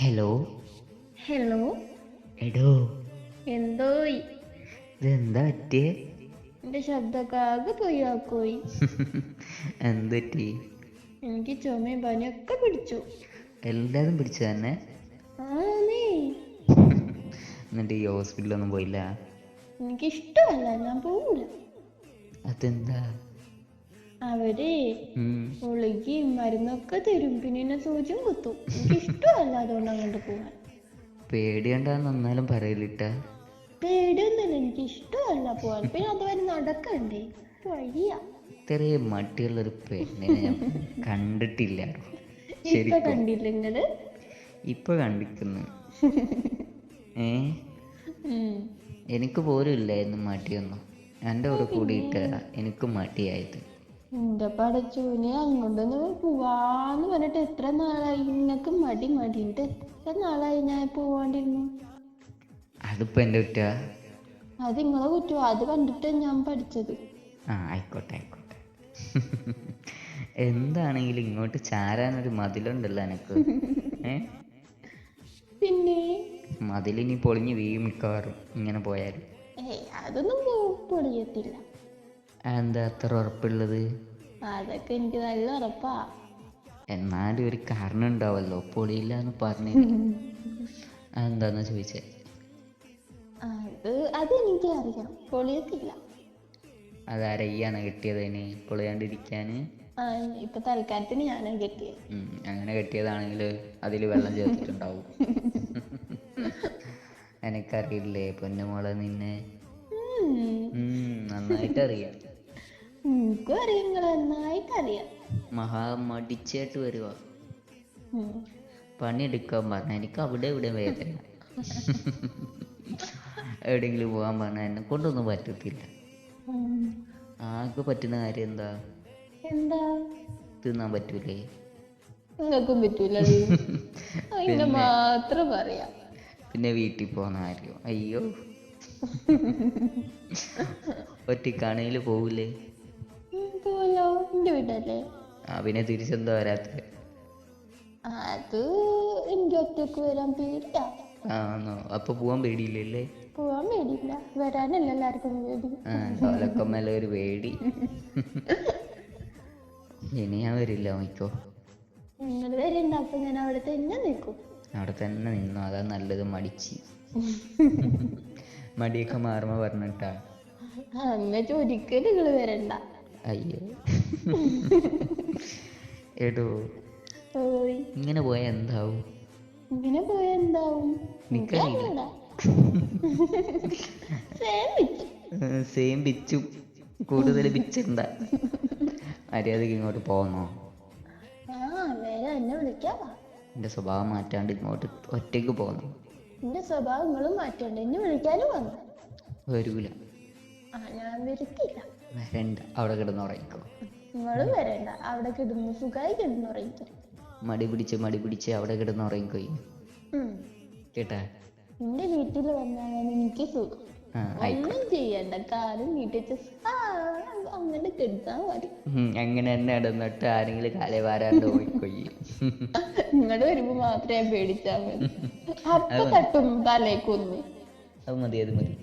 Hello hello എടോ എന്തോയി? ഇതെന്താ പറ്റിയേ? എന്റെ ശബ്ദമൊക്കെ ആകെ പോയി ആക്കോയി എന്ത് പറ്റി? എനിക്ക് ചുമയും പനിയൊക്കെ പിടിച്ചു. എല്ലാതും പിടിച്ചു തന്നെ എന്നിട്ട് ഈ ഹോസ്പിറ്റലൊന്നും പോയില്ല? എനിക്ക് ഇഷ്ടമല്ല ഞാൻ പോവില്ല അതെന്താ? അവർ. ഗുളികയും മരുന്നൊക്കെ തരും. പിന്നെ എന്നെ സൂചിയും കുത്തും. എനിക്ക് ഇഷ്ടമല്ല അതുകൊണ്ട് അങ്ങോട്ട് പോവാൻ പേടിയണ്ടാന്ന് എന്നാലും പറയലിട്ട പേടിയൊന്നുമില്ല. എനിക്ക് ഇഷ്ടമല്ല പോവാൻ പിന്നെ അതുവരെ നടക്കണ്ടേ? വഴിയാ. ഇത്രേ മട്ടിയുള്ളൊരു പെണ്ണിനെ ഞാൻ കണ്ടിട്ടില്ല. ഇപ്പൊ കണ്ടില്ല നിങ്ങൾ? ഇപ്പൊ കണ്ടിക്കുന്നു. ഏ. എനിക്ക് പോലും ഇല്ലായിരുന്നു മടിയൊന്നും എന്റെ കൂടെ കൂടിയിട്ട് എനിക്ക് മടിയായത് എന്റെ പടച്ചൂനെ അങ്ങോട്ടൊന്ന് പോവാന്ന് പറഞ്ഞിട്ട് എത്ര നാളായി? നിങ്ങക്ക് മടി മടിയിട്ട് എത്ര നാളായി ഞാൻ പോവാണ്ടിരുന്നു? അതിപ്പോ എന്റെ കുറ്റ? അത് നിങ്ങളെ കുറ്റം? അത് കണ്ടിട്ട് ഞാൻ പഠിച്ചത്. ആ ആയിക്കോട്ടെ ആയിക്കോട്ടെ. എന്താണെങ്കിലും ഇങ്ങോട്ട് ചാരാനൊരു മതിലുണ്ടല്ലോ എനക്ക്. പിന്നെ? മതിലിനി പൊളിഞ്ഞു വീഴും മിക്കവാറും ഇങ്ങനെ പോയാൽ അതൊന്നും പൊളിയത്തില്ല. എന്താ അത്ര ഉറപ്പുള്ളത്? അതൊക്കെ എനിക്ക് നല്ല ഉറപ്പാ. എന്നാലും ഒരു കാരണം ഉണ്ടാവല്ലോ പൊളിയില്ല എന്ന് പറഞ്ഞു. എന്താന്ന് ചോദിച്ചേ? അത് അതെനിക്ക് അറിയാം പൊളിയത്തില്ല അതാരയ്യാണ് കെട്ടിയതിന് പൊളിയാണ്ടിരിക്കാന്? ഇപ്പൊ തൽക്കാലത്തിന് ഞാൻ കെട്ടിയത് അങ്ങനെ കെട്ടിയതാണെങ്കിൽ അതിൽ വെള്ളം ചേർത്തിട്ടുണ്ടാവും. എനിക്കറിയില്ലേ പൊന്നുമോളെ നിന്നെ. നന്നായിട്ട് അറിയാം എനിക്കും അറിയാം നിങ്ങളെ നന്നായിട്ട് അറിയാം. മഹാ മടിച്ചായിട്ട് വരുക. പണിയെടുക്കാൻ പറഞ്ഞ എനിക്ക് അവിടെ ഇവിടെ വേദന. എവിടെയെങ്കിലും പോകാൻ പറഞ്ഞ എന്നെ കൊണ്ടൊന്നും പറ്റത്തില്ല. ആകെ പറ്റുന്ന കാര്യം എന്താ? എന്താ? തിന്നാൻ പറ്റൂലേ? നിങ്ങൾക്കും പറ്റൂല മാത്രം പറയാം. പിന്നെ വീട്ടിൽ പോകുന്ന കാര്യം. അയ്യോ. ഒറ്റക്കാണെങ്കിൽ പോവില്ലേ ഉം, എന്റെ എന്റെ വീട്ടല്ലേ ആ പിന്നെ തിരിച്ചെന്താ വരാത്തത് അത് എനിക്ക് ഒറ്റയ്ക്ക് വരാൻ പേടിയാ. ആണോ അപ്പൊ പോവാൻ പേടിയില്ലല്ലേ പോവാൻ പേടിയില്ല. വരാനല്ല എല്ലാവർക്കും പേടി. ആ ഒരു പേടി. ഇനി ഞാൻ വരില്ല മൈക്കോ നിങ്ങൾ വരണ്ട അപ്പൊ ഞാൻ അവിടെ തന്നെ നിൽക്കും. അവിടെ തന്നെ നിന്നു? അതാ നല്ലത് മടിച്ച്. മടിയൊക്കെ മാറുമ്പോ പറഞ്ഞിട്ടാ. അങ്ങനെ ഒരിക്കലും നിങ്ങൾ വരണ്ട. അയ്യോ. എടോ. ഓയ് ഇങ്ങനെ പോയാ എന്താവും? ഇങ്ങനെ പോയാ എന്താവും? സെയിം ബിച്ചു കൂടുതൽ ബിച്ചുണ്ട മര്യാദയ്ക്ക് ഇങ്ങോട്ട് പോന്നോ? എന്റെ സ്വഭാവം മാറ്റാണ്ട് ഇങ്ങോട്ട് ഒറ്റയ്ക്ക് പോന്നു? എന്റെ സ്വഭാവങ്ങളും മാറ്റാണ്ട് എന്നെ വിളിക്കാനും വന്നു? വരൂല. ആ ഞാൻ വരത്തില്ല വരണ്ട അവിടെ കിടന്ന് ഉറങ്ങിക്കോ. നിങ്ങളും വരണ്ട അവിടെ കിടന്ന് സുഖമായി കിടന്ന് ഉറങ്ങിക്കോ. മടി പിടിച്ച് മടി പിടിച്ച് അവിടെ കിടന്ന് ഉറങ്ങിക്കോ കേട്ടാ? നിന്റെ വീട്ടിൽ വന്നാൽ എനിക്ക് സുഖം. ഒന്നും ചെയ്യണ്ട കാലും നീട്ടിച്ച് അങ്ങനെ കിടന്നാ മതി. അങ്ങനെ തന്നെ ഇടന്നിട്ട് ആരെങ്കിലും കാലേ വാരാണ്ട് പോയിക്കൊയ്യി നിങ്ങൾ വരുമ്പോ മാത്രമേ പേടിച്ചാ മതി. അപ്പൊ തട്ടും തലേക്കൊന്ന് അത് മതി അത് മതി.